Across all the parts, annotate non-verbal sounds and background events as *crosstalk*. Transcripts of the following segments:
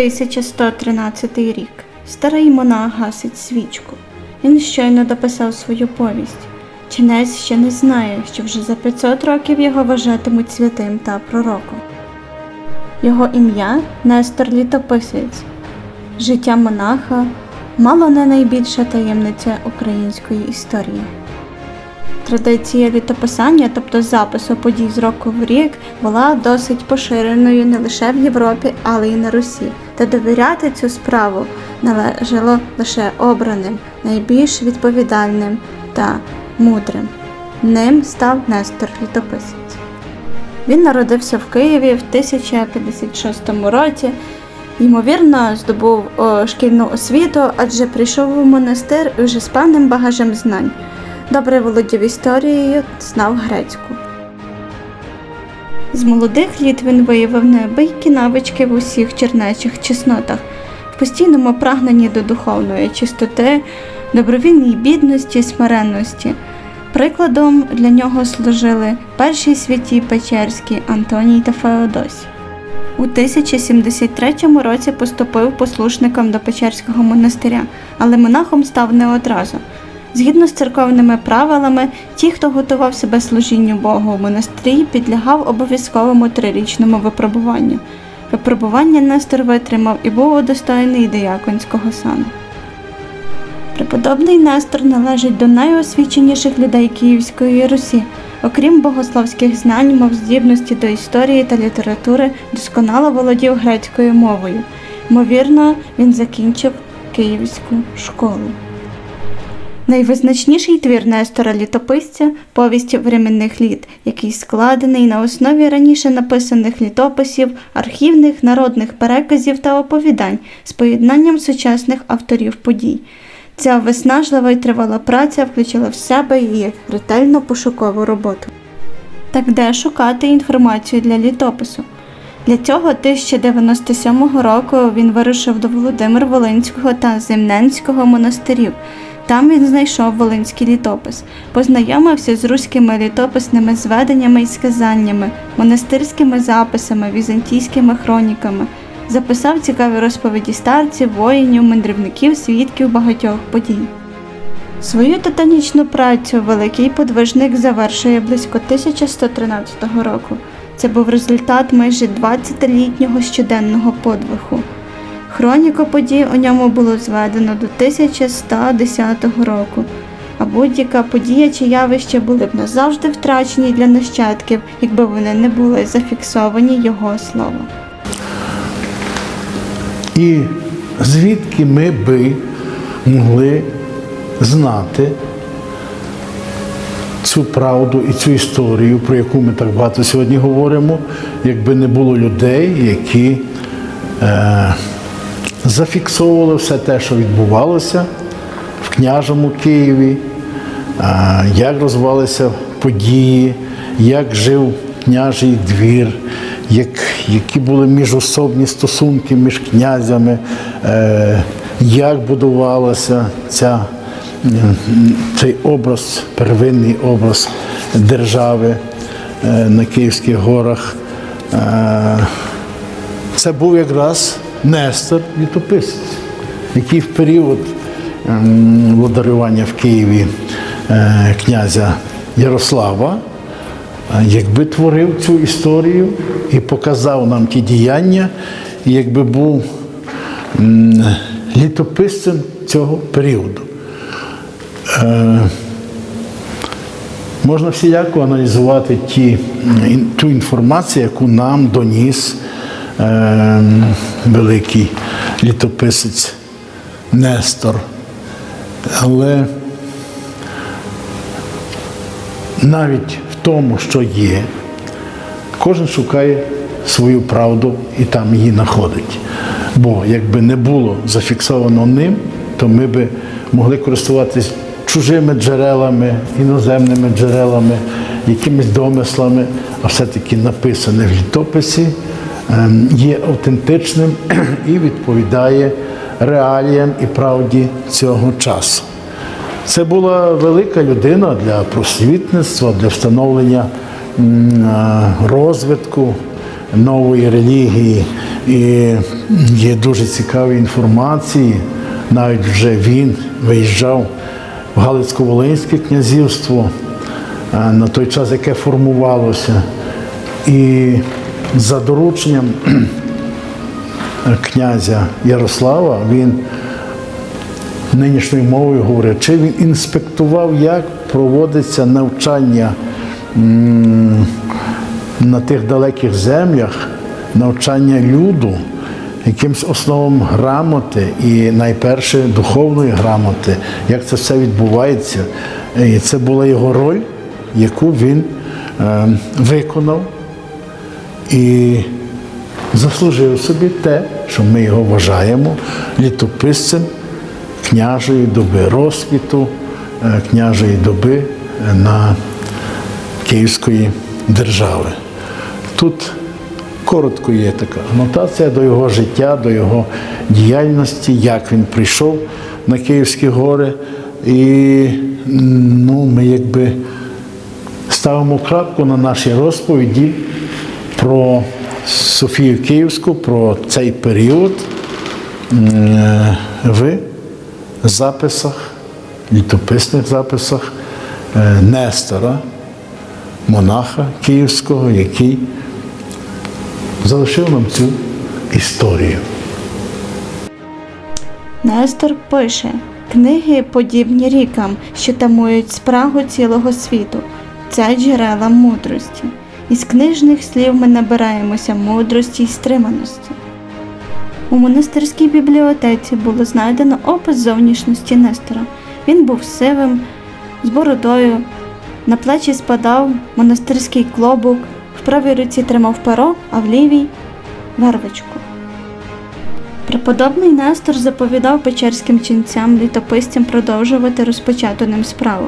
1113 рік. Старий монах гасить свічку. Він щойно дописав свою повість. Чинець ще не знає, що вже за 500 років його вважатимуть святим та пророком. Його ім'я Нестор Літописець. Життя монаха мало не найбільша таємниця української історії. Традиція літописання, тобто запису подій з року в рік, була досить поширеною не лише в Європі, але й на Русі. Та довіряти цю справу належало лише обраним, найбільш відповідальним та мудрим. Ним став Нестор Літописець. Він народився в Києві в 1056 році. Ймовірно, здобув шкільну освіту, адже прийшов у монастир вже з певним багажем знань. Добре володів історією, знав грецьку. З молодих літ він виявив неабиякі навички в усіх чернечих чеснотах, в постійному прагненні до духовної чистоти, добровільній бідності, смиренності. Прикладом для нього служили перші святі Печерські Антоній та Феодосій. У 1073 році поступив послушником до Печерського монастиря, але монахом став не одразу. Згідно з церковними правилами, ті, хто готував себе служінню Богу у монастирі, підлягав обов'язковому трирічному випробуванню. Випробування Нестор витримав і був удостоєний дияконського сану. Преподобний Нестор належить до найосвіченіших людей Київської Русі. Окрім богословських знань, мов здібності до історії та літератури, досконало володів грецькою мовою. Ймовірно, він закінчив Київську школу. Найвизначніший твір Нестора Літописця повість временних літ, який складений на основі раніше написаних літописів, архівних народних переказів та оповідань з поєднанням сучасних авторів подій. Ця виснажлива й тривала праця включила в себе її ретельно пошукову роботу. Так де шукати інформацію для літопису? Для цього 1097 року він вирушив до Володимир Волинського та Земненського монастирів. Там він знайшов Волинський літопис, познайомився з руськими літописними зведеннями і сказаннями, монастирськими записами, візантійськими хроніками, записав цікаві розповіді старців, воїнів, мандрівників, свідків багатьох подій. Свою титанічну працю великий подвижник завершує близько 1113 року. Це був результат майже 20-літнього щоденного подвигу. Хроніку подій у ньому було зведено до 1110 року, а будь-яка подія чи явище були б назавжди втрачені для нащадків, якби вони не були зафіксовані його словом. І звідки ми би могли знати цю правду і цю історію, про яку ми так багато сьогодні говоримо, якби не було людей, які е, зафіксовували все те, що відбувалося в княжому Києві, е, як розвивалися події, як жив княжий двір, як, які були міжособні стосунки між князями, е, як будувалася ця, цей образ, первинний образ держави е, на Київських горах. Е, це був якраз Нестор літописець, який в період ем, владарювання в Києві е, князя Ярослава, якби творив цю історію і показав нам ті діяння, якби був літописцем цього періоду. Е, Можна всіляко аналізувати ті, ту інформацію, яку нам доніс е, великий літописець Нестор. Але навіть в тому, що є, кожен шукає свою правду і там її знаходить. Бо якби не було зафіксовано ним, то ми би могли користуватись чужими джерелами, іноземними джерелами, якимись домислами, а все-таки написане в літописі ем, є автентичним *clears throat* і відповідає реаліям і правді цього часу. Це була велика людина для просвітництва, для встановлення е, розвитку нової релігії і є дуже цікаві інформації. Навіть вже він виїжджав Галицько-Волинське князівство е, на той час, яке формувалося. І за дорученням *clears throat* князя Ярослава він нинішньою мовою говорить, чи він інспектував, як проводиться навчання на тих далеких землях, навчання люду, якимсь основам грамоти і найперше духовної грамоти, як це все відбувається. І це була його роль, яку він е, виконав і заслужив собі те, що ми його вважаємо літописцем княжої доби розквіту, е, княжої доби на Київської держави. Тут коротко є така анотація до його життя, до його діяльності, як він прийшов на Київські гори. І ну, ми якби ставимо крапку на нашій розповіді про Софію Київську, про цей період е, в записах, літописних записах е, Нестора, монаха Київського, який залишив нам цю історію. Нестор пише книги подібні рікам, що тамують спрагу цілого світу. Це джерела мудрості. Із книжних слів ми набираємося мудрості й стриманості. У монастирській бібліотеці було знайдено опис зовнішності Нестора. Він був сивим, з бородою, на плечі спадав монастирський клобук, в правій руці тримав перо, а в лівій вервичку. Преподобний Нестор заповідав печерським ченцям літописцям продовжувати розпочату ним справу.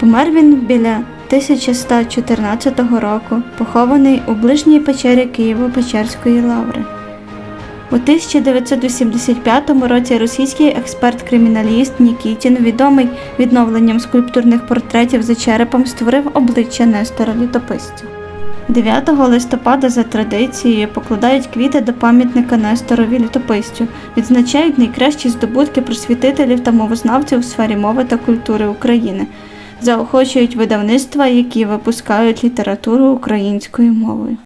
Помер він біля 1114 року, похований у ближній печері Києво-Печерської лаври. У 1985 році російський експерт-криміналіст Нікітін, відомий відновленням скульптурних портретів за черепом, створив обличчя Нестора літописця. 9 листопада за традицією покладають квіти до пам'ятника Несторові літописцю, відзначають найкращі здобутки просвітителів та мовознавців у сфері мови та культури України, заохочують видавництва, які випускають літературу українською мовою.